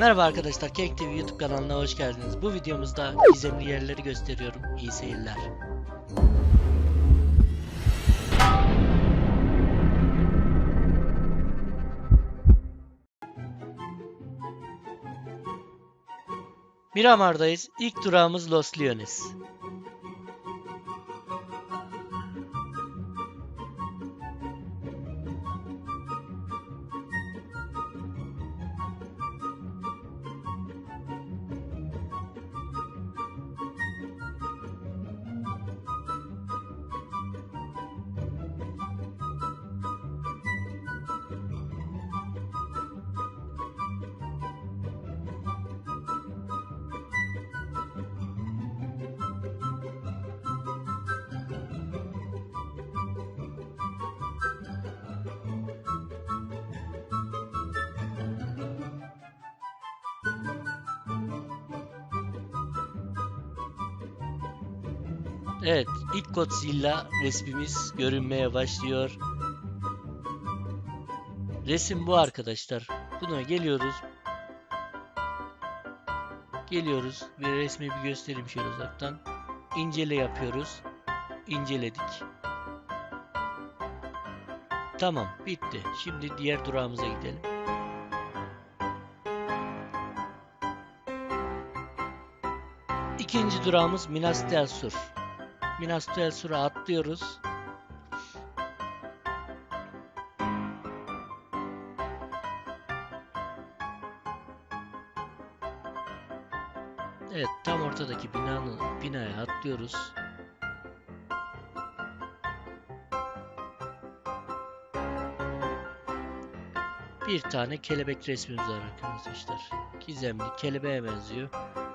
Merhaba arkadaşlar, Cake TV YouTube kanalına hoş geldiniz. Bu videomuzda gizemli yerleri gösteriyorum. İyi seyirler. Miramar'dayız. İlk durağımız Los Leones. Evet, ilk Godzilla resmimiz görünmeye başlıyor. Resim bu arkadaşlar. Buna geliyoruz. Geliyoruz ve resmi bir göstereyim şöyle uzaktan. İncele yapıyoruz. İnceledik. Tamam, bitti. Şimdi diğer durağımıza gidelim. İkinci durağımız Minas del Sur. Minas del Sur'a atlıyoruz. Evet, tam ortadaki binanın binaya atlıyoruz. Bir tane kelebek resmimiz var arkadaşlar. Gizemli, kelebeğe benziyor.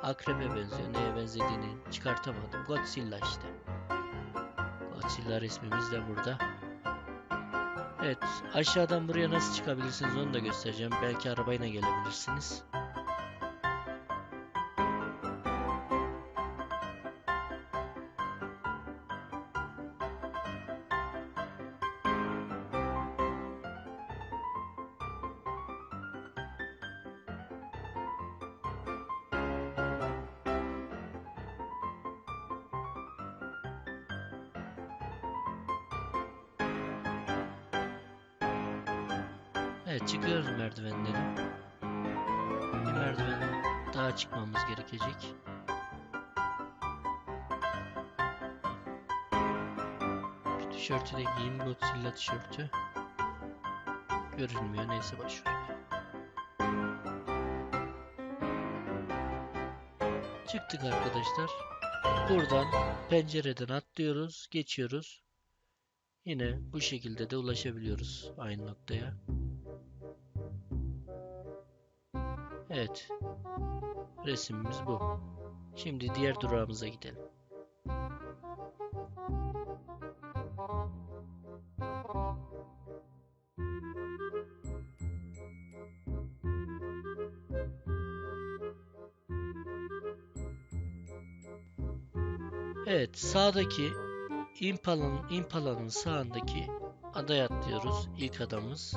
Akrebe benziyor. Neye benzediğini çıkartamadım. Godzilla işte. Godzilla resmimiz de burada. Evet, aşağıdan buraya nasıl çıkabilirsiniz onu da göstereceğim. Belki arabayla gelebilirsiniz. Evet, çıkıyoruz merdivenleri. Bir merdiven daha çıkmamız gerekecek. Şu tişörtü de giyeyim. Godzilla tişörtü. Görünmüyor. Neyse başvurayım. Çıktık arkadaşlar. Buradan pencereden atlıyoruz. Geçiyoruz. Yine bu şekilde de ulaşabiliyoruz aynı noktaya. Evet. Resimimiz bu. Şimdi diğer durağımıza gidelim. Evet, sağdaki Impala'nın Impala'nın sağındaki adaya atlıyoruz. İlk adamız.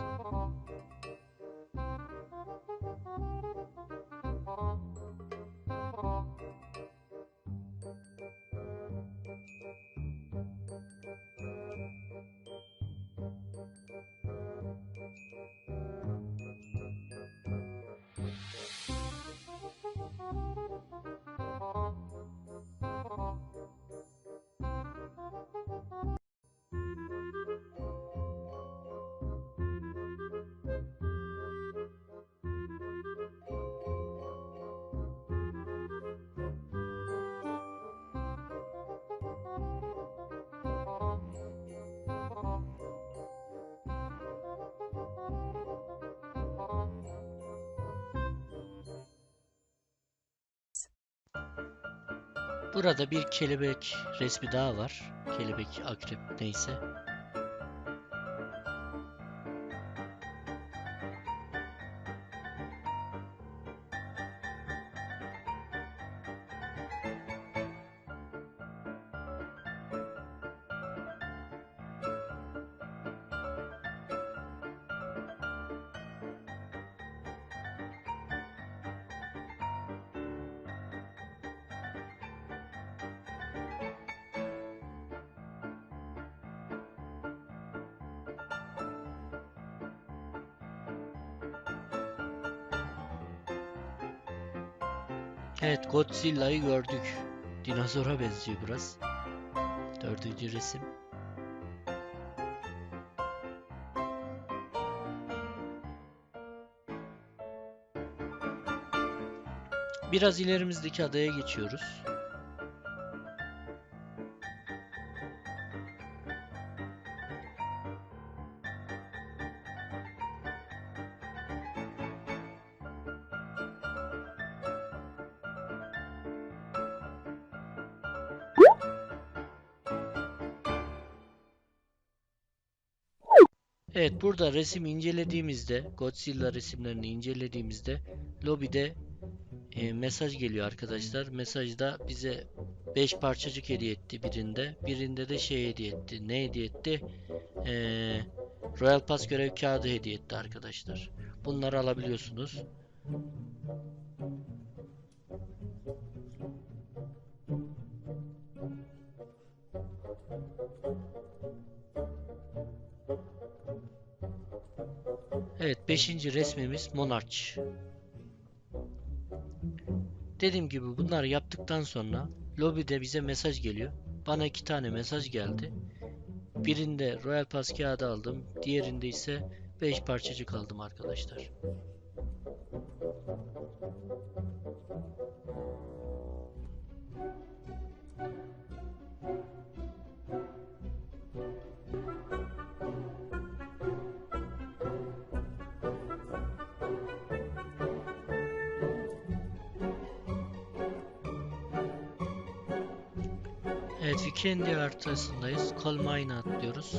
Burada bir kelebek resmi daha var. Kelebek, akrep neyse. Evet Godzilla'yı gördük. Dinozora benziyor biraz. Dördüncü resim. Biraz ilerimizdeki adaya geçiyoruz. Evet burada resim incelediğimizde Godzilla resimlerini incelediğimizde lobide e, mesaj geliyor arkadaşlar. Mesajda bize 5 parçacık hediye etti birinde. Birinde de şey hediye etti. Ne hediye etti? E, Royal Pass görev kağıdı hediye etti arkadaşlar. Bunları alabiliyorsunuz. Evet 5. resmimiz Monarch. Dediğim gibi bunları yaptıktan sonra lobide bize mesaj geliyor. Bana iki tane mesaj geldi. Birinde Royal Pass kağıdı aldım. Diğerinde ise 5 parçacık aldım arkadaşlar. Evet Weekend'i haritasındayız. Mine atlıyoruz.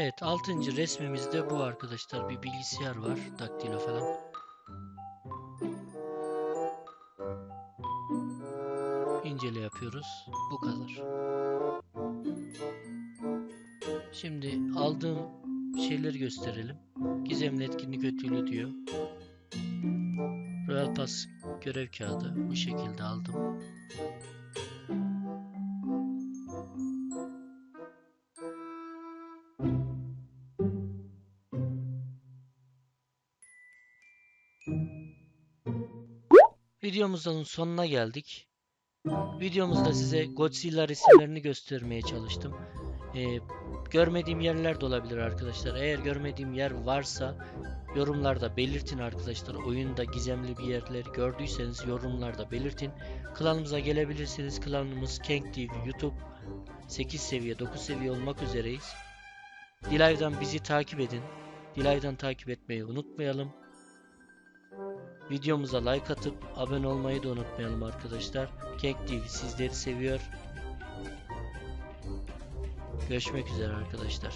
Evet 6. resmimizde bu arkadaşlar. Bir bilgisayar var. Daktilo falan. İncele yapıyoruz. Bu kadar. Şimdi aldığım şeyleri gösterelim. Gizemli etkinlik ödülü diyor. Royal Pass görev kağıdı. Bu şekilde aldım. Videomuzun sonuna geldik. Videomuzda size Godzilla resimlerini göstermeye çalıştım. Ee, görmediğim yerler de olabilir arkadaşlar. Eğer görmediğim yer varsa yorumlarda belirtin arkadaşlar. Oyunda gizemli bir yerler gördüyseniz yorumlarda belirtin. Klanımıza gelebilirsiniz. Klanımız Kang TV YouTube 8 seviye 9 seviye olmak üzereyiz. Dilay'dan bizi takip edin. Dilay'dan takip etmeyi unutmayalım. Videomuza like atıp abone olmayı da unutmayalım arkadaşlar. Kek TV sizleri seviyor. Görüşmek üzere arkadaşlar.